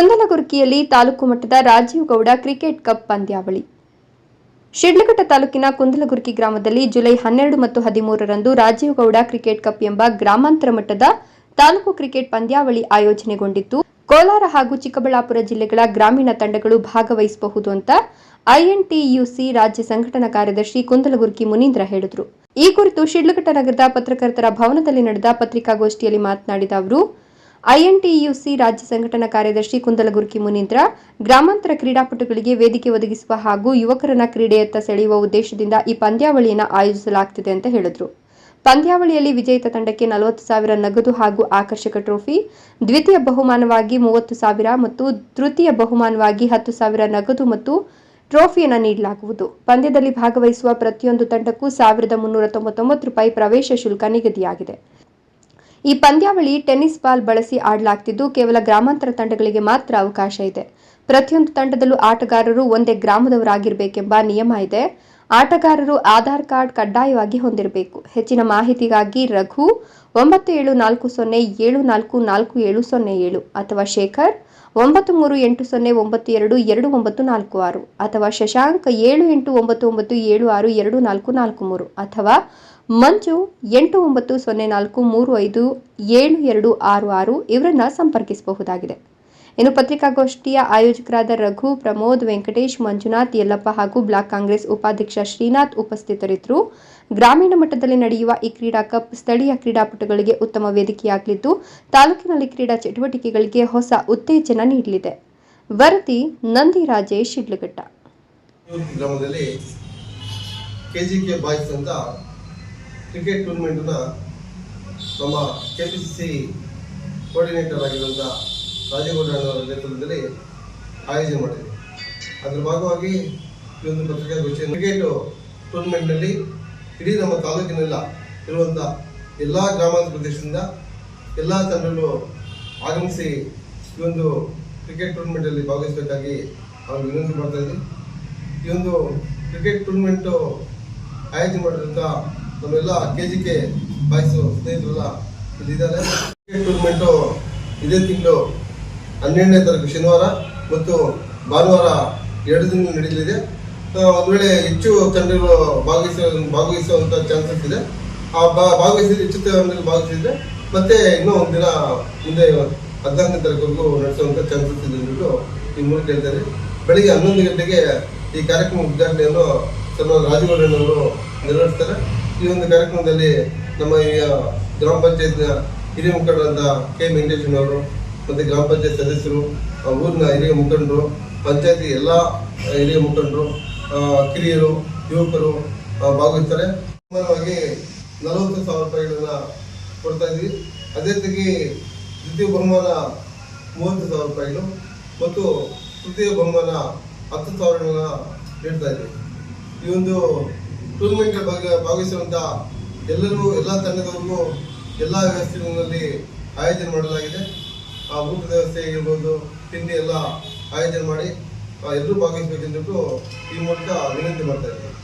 ಕುಂದಲಗುರ್ಕಿಯಲ್ಲಿ ತಾಲೂಕು ಮಟ್ಟದ Rajiv Gowda cricket cup ಪಂದ್ಯಾವಳಿ. ಶಿಡ್ಲಘಟ್ಟ ತಾಲೂಕಿನ ಕುಂದಲಗುರ್ಕಿ ಗ್ರಾಮದಲ್ಲಿ ಜುಲೈ ಹನ್ನೆರಡು ಮತ್ತು ಹದಿಮೂರರಂದು ರಾಜೀವ್ ಗೌಡ ಕ್ರಿಕೆಟ್ ಕಪ್ ಎಂಬ ಗ್ರಾಮಾಂತರ ಮಟ್ಟದ ತಾಲೂಕು ಕ್ರಿಕೆಟ್ ಪಂದ್ಯಾವಳಿ ಆಯೋಜನೆಗೊಂಡಿತ್ತು. ಕೋಲಾರ ಹಾಗೂ ಚಿಕ್ಕಬಳ್ಳಾಪುರ ಜಿಲ್ಲೆಗಳ ಗ್ರಾಮೀಣ ತಂಡಗಳು ಭಾಗವಹಿಸಬಹುದು ಅಂತ ಐಎನ್ಟಿಯುಸಿ ರಾಜ್ಯ ಸಂಘಟನಾ ಕಾರ್ಯದರ್ಶಿ ಕುಂದಲಗುರ್ಕಿ ಮುನೀಂದ್ರ ಹೇಳಿದರು. ಈ ಕುರಿತು ಶಿಡ್ಲಘಟ್ಟ ನಗರದ ಪತ್ರಕರ್ತರ ಭವನದಲ್ಲಿ ನಡೆದ ಪತ್ರಿಕಾಗೋಷ್ಠಿಯಲ್ಲಿ ಮಾತನಾಡಿದ ಅವರು ಐಎನ್ಟಿಯುಸಿ ರಾಜ್ಯ ಸಂಘಟನಾ ಕಾರ್ಯದರ್ಶಿ ಕುಂದಲಗುರ್ಕಿ ಮುನೀಂದ್ರ, ಗ್ರಾಮಾಂತರ ಕ್ರೀಡಾಪಟುಗಳಿಗೆ ವೇದಿಕೆ ಒದಗಿಸುವ ಹಾಗೂ ಯುವಕರನ್ನ ಕ್ರೀಡೆಯತ್ತ ಸೆಳೆಯುವ ಉದ್ದೇಶದಿಂದ ಈ ಪಂದ್ಯಾವಳಿಯನ್ನು ಆಯೋಜಿಸಲಾಗುತ್ತಿದೆ ಅಂತ ಹೇಳಿದರು. ಪಂದ್ಯಾವಳಿಯಲ್ಲಿ ವಿಜೇತ ತಂಡಕ್ಕೆ ನಲವತ್ತು ಸಾವಿರ ನಗದು ಹಾಗೂ ಆಕರ್ಷಕ ಟ್ರೋಫಿ, ದ್ವಿತೀಯ ಬಹುಮಾನವಾಗಿ ಮೂವತ್ತು ಸಾವಿರ ಮತ್ತು ತೃತೀಯ ಬಹುಮಾನವಾಗಿ ಹತ್ತು ಸಾವಿರ ನಗದು ಮತ್ತು ಟ್ರೋಫಿಯನ್ನು ನೀಡಲಾಗುವುದು. ಪಂದ್ಯದಲ್ಲಿ ಭಾಗವಹಿಸುವ ಪ್ರತಿಯೊಂದು ತಂಡಕ್ಕೂ ಸಾವಿರದ ಮುನ್ನೂರ ತೊಂಬತ್ತೊಂಬತ್ತು ರೂಪಾಯಿ ಪ್ರವೇಶ ಶುಲ್ಕ ನಿಗದಿಯಾಗಿದೆ. ಈ ಪಂದ್ಯಾವಳಿ ಟೆನ್ನಿಸ್ ಬಾಲ್ ಬಳಸಿ ಆಡಲಾಗ್ತಿದ್ದು ಕೇವಲ ಗ್ರಾಮಾಂತರ ತಂಡಗಳಿಗೆ ಮಾತ್ರ ಅವಕಾಶ ಇದೆ. ಪ್ರತಿಯೊಂದು ತಂಡದಲ್ಲೂ ಆಟಗಾರರು ಒಂದೇ ಗ್ರಾಮದವರಾಗಿರಬೇಕೆಂಬ ನಿಯಮ ಇದೆ. ಆಟಗಾರರು ಆಧಾರ್ ಕಾರ್ಡ್ ಕಡ್ಡಾಯವಾಗಿ ಹೊಂದಿರಬೇಕು. ಹೆಚ್ಚಿನ ಮಾಹಿತಿಗಾಗಿ ರಘು ಒಂಬತ್ತು ಏಳು ನಾಲ್ಕು ಸೊನ್ನೆ ಏಳು ನಾಲ್ಕು ನಾಲ್ಕು ಏಳು ಸೊನ್ನೆ ಏಳು ಅಥವಾ ಶೇಖರ್ ಒಂಬತ್ತು ಮೂರು ಎಂಟು ಸೊನ್ನೆ ಒಂಬತ್ತು ಎರಡು ಎರಡು ಒಂಬತ್ತು ನಾಲ್ಕು ಆರು ಅಥವಾ ಶಶಾಂಕ್ ಏಳು ಎಂಟು ಒಂಬತ್ತು ಒಂಬತ್ತು ಏಳು ಆರು ಎರಡು ನಾಲ್ಕು ನಾಲ್ಕು ಮೂರು ಅಥವಾ ಮಂಜು ಎಂಟು ಒಂಬತ್ತು ಸೊನ್ನೆ ನಾಲ್ಕು ಮೂರು ಐದು ಏಳು ಎರಡು ಆರು ಆರು ಇವರನ್ನ ಸಂಪರ್ಕಿಸಬಹುದಾಗಿದೆ. ಇನ್ನು ಪತ್ರಿಕಾಗೋಷ್ಠಿಯ ಆಯೋಜಕರಾದ ರಘು, ಪ್ರಮೋದ್, ವೆಂಕಟೇಶ್, ಮಂಜುನಾಥ್, ಯಲ್ಲಪ್ಪ ಹಾಗೂ ಬ್ಲಾಕ್ ಕಾಂಗ್ರೆಸ್ ಉಪಾಧ್ಯಕ್ಷ ಶ್ರೀನಾಥ್ ಉಪಸ್ಥಿತರಿದ್ದರು. ಗ್ರಾಮೀಣ ಮಟ್ಟದಲ್ಲಿ ನಡೆಯುವ ಈ ಕ್ರೀಡಾ ಕಪ್ ಸ್ಥಳೀಯ ಕ್ರೀಡಾಪಟುಗಳಿಗೆ ಉತ್ತಮ ವೇದಿಕೆಯಾಗಲಿದ್ದು, ತಾಲೂಕಿನಲ್ಲಿ ಕ್ರೀಡಾ ಚಟುವಟಿಕೆಗಳಿಗೆ ಹೊಸ ಉತ್ತೇಜನ ನೀಡಲಿದೆ. ವರದಿ ನಂದಿ ರಾಜೇಶ್ ಇಡ್ಲಘಟ್ಟ ಗ್ರಾಮದಲ್ಲಿ ಕೆಜಿಕೆ ಬಾಯ್ಸ್ ಅಂತ ಕ್ರಿಕೆಟ್ ಟೂರ್ನಮೆಂಟ್ನ ನಮ್ಮ ಕೆ ಪಿ ಸಿ ಸಿ ಆಗಿರುವಂಥ ರಾಜೇಗೌಡ ಅವರ ನೇತೃತ್ವದಲ್ಲಿ ಆಯೋಜನೆ ಮಾಡಿದ್ವಿ ಅದರ ಭಾಗವಾಗಿ ಈ ಒಂದು ಪತ್ರಿಕಾಗೋಷ್ಠಿ ಕ್ರಿಕೆಟ್ ಟೂರ್ನಮೆಂಟ್ನಲ್ಲಿ ಇಡೀ ನಮ್ಮ ತಾಲೂಕಿನೆಲ್ಲ ಇರುವಂಥ ಎಲ್ಲ ಗ್ರಾಮಾಂತರ ಪ್ರದೇಶದಿಂದ ಎಲ್ಲ ತಂಡಗಳು ಆಗಮಿಸಿ ಈ ಒಂದು ಕ್ರಿಕೆಟ್ ಟೂರ್ನಮೆಂಟಲ್ಲಿ ಭಾಗವಹಿಸಬೇಕಾಗಿ ಅವ್ರಿಗೆ ವಿನಂತಿ ಮಾಡ್ತಾ ಇದ್ದೀನಿ ಈ ಒಂದು ಕ್ರಿಕೆಟ್ ಟೂರ್ನಮೆಂಟು ಆಯೋಜನೆ ಮಾಡಿದಂಥ ನಮ್ಮೆಲ್ಲ ಕೆ ಜಿ ಕೆ ಬಾಯ್ಸು ಸ್ನೇಹಿತರೆಲ್ಲ ಇಲ್ಲಿದ್ದಾರೆ. ಕ್ರಿಕೆಟ್ ಟೂರ್ನಮೆಂಟು ಇದೇ ತಿಂಗಳು ಹನ್ನೆರಡನೇ ತಾರೀಕು ಶನಿವಾರ ಮತ್ತು ಭಾನುವಾರ ಎರಡು ದಿನ ನಡೆಯಲಿದೆ. ಒಂದು ವೇಳೆ ಹೆಚ್ಚು ತಂಡಗಳು ಭಾಗವಹಿಸ ಭಾಗವಹಿಸುವಂಥ ಚಾನ್ಸಸ್ ಇದೆ. ಆ ಭಾಗವಹಿಸಿದ್ರೆ ಹೆಚ್ಚು ತಂಡಗಳು ಭಾಗವಹಿಸಿದ್ರೆ ಮತ್ತೆ ಇನ್ನೂ ಒಂದು ದಿನ ಮುಂದೆ ಹದಿನಾಲ್ಕನೇ ತಾರೀಕುವರೆಗೂ ನಡೆಸುವಂಥ ಚಾನ್ಸಸ್ ಇದೆ ಅಂದ್ಬಿಟ್ಟು ಈ ಮೂಲಕ ಹೇಳ್ತಾರೆ. ಬೆಳಿಗ್ಗೆ ಹನ್ನೊಂದು ಗಂಟೆಗೆ ಈ ಕಾರ್ಯಕ್ರಮ ಉದ್ಘಾಟನೆಯನ್ನು ಸನ್ಮಾನ ರಾಜಗೌಡನವರು ನೆರವೇರಿಸ್ತಾರೆ. ಈ ಒಂದು ಕಾರ್ಯಕ್ರಮದಲ್ಲಿ ನಮ್ಮ ಈ ಗ್ರಾಮ ಪಂಚಾಯತ್ನ ಹಿರಿಯ ಮುಖಂಡರಾದ ಕೆ ವೆಂಕಟೇಶ್ವರವರು ಮತ್ತು ಗ್ರಾಮ ಪಂಚಾಯತ್ ಸದಸ್ಯರು ಊರಿನ ಹಿರಿಯ ಮುಖಂಡರು, ಪಂಚಾಯತಿ ಎಲ್ಲ ಹಿರಿಯ ಮುಖಂಡರು ಕಿರಿಯರು, ಯುವಕರು ಭಾಗವಹಿಸ್ತಾರೆ. ಸುಮಾರವಾಗಿ ನಲವತ್ತು ಸಾವಿರ ರೂಪಾಯಿಗಳನ್ನ ಕೊಡ್ತಾ ಇದ್ವಿ. ಅದೇ ರೀತಿ ದ್ವಿತೀಯ ಬಹುಮಾನ ಮೂವತ್ತು ಸಾವಿರ ರೂಪಾಯಿಗಳು ಮತ್ತು ತೃತೀಯ ಬಹುಮಾನ ಹತ್ತು ಸಾವಿರಗಳನ್ನ ನೀಡ್ತಾ ಇದ್ವಿ. ಈ ಒಂದು ಟೂರ್ನಮೆಂಟ್ ಬಗ್ಗೆ ಭಾಗವಹಿಸುವಂಥ ಎಲ್ಲರೂ, ಎಲ್ಲ ತಂಡದವರಿಗೂ ಎಲ್ಲ ವ್ಯವಸ್ಥೆಗಳಲ್ಲಿ ಆಯೋಜನೆ ಮಾಡಲಾಗಿದೆ. ಆ ಊಟದ ವ್ಯವಸ್ಥೆ ಇರ್ಬೋದು, ತಿಂಡಿ ಎಲ್ಲ ಆಯೋಜನೆ ಮಾಡಿ ಎಲ್ಲರೂ ಭಾಗವಹಿಸಬೇಕೆಂದ್ಬಿಟ್ಟು ಈ ಮೂಲಕ ವಿನಂತಿ ಮಾಡ್ತಾ ಇದ್ದೀನಿ.